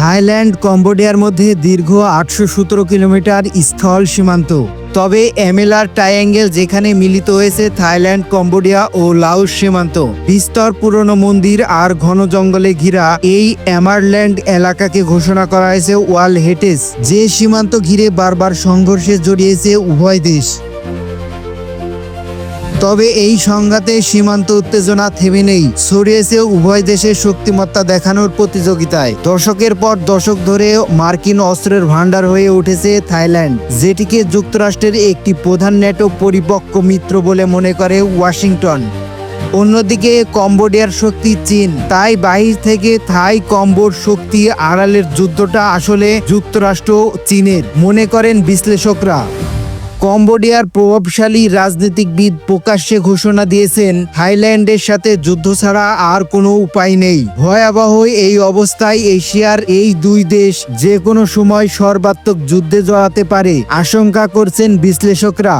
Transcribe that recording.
Thailand কম্বোডিয়ার মধ্যে দীর্ঘ আটশো সতেরো কিলোমিটার স্থল সীমান্ত। তবে এমএলআর ট্রায়াঙ্গেল যেখানে মিলিত হয়েছে থাইল্যান্ড, কম্বোডিয়া ও লাওস সীমান্ত। বিস্তর পুরনো মন্দির আর ঘন জঙ্গলে ঘিরা এই অ্যামারল্যান্ড এলাকাকে ঘোষণা করা হয়েছে ওয়াল হেটেস যে সীমান্ত ঘিরে বারবার সংঘর্ষে জড়িয়েছে উভয় দেশ। তবে এই সংঘাতে সীমান্ত উত্তেজনা থেমে নেই। ছড়িয়েছে উভয় দেশের শক্তিমত্তা দেখানোর প্রতিযোগিতায়। দশকের পর দশক ধরে মার্কিন অস্ত্রের ভান্ডার হয়ে উঠেছে থাইল্যান্ড, যেটিকে যুক্তরাষ্ট্রের একটি প্রধান ন্যাটো পরিপক্ক মিত্র বলে মনে করে ওয়াশিংটন। অন্যদিকে কম্বোডিয়ার শক্তি চীন, তাই বাহির থেকে থাই কম্বোর শক্তি আড়ালের যুদ্ধটা আসলে যুক্তরাষ্ট্র চীনের, মনে করেন বিশ্লেষকরা। কম্বোডিয়ার প্রভাবশালী রাজনীতিকবিদ প্রকাশ্যে ঘোষণা দিয়েছেন, থাইল্যান্ডের সাথে যুদ্ধ ছাড়া আর কোনো উপায় নেই। ভয়াবহ এই অবস্থায় এশিয়ার এই দুই দেশ যে কোনো সময় সর্বাত্মক যুদ্ধে জড়াতে পারে, আশঙ্কা করছেন বিশ্লেষকরা।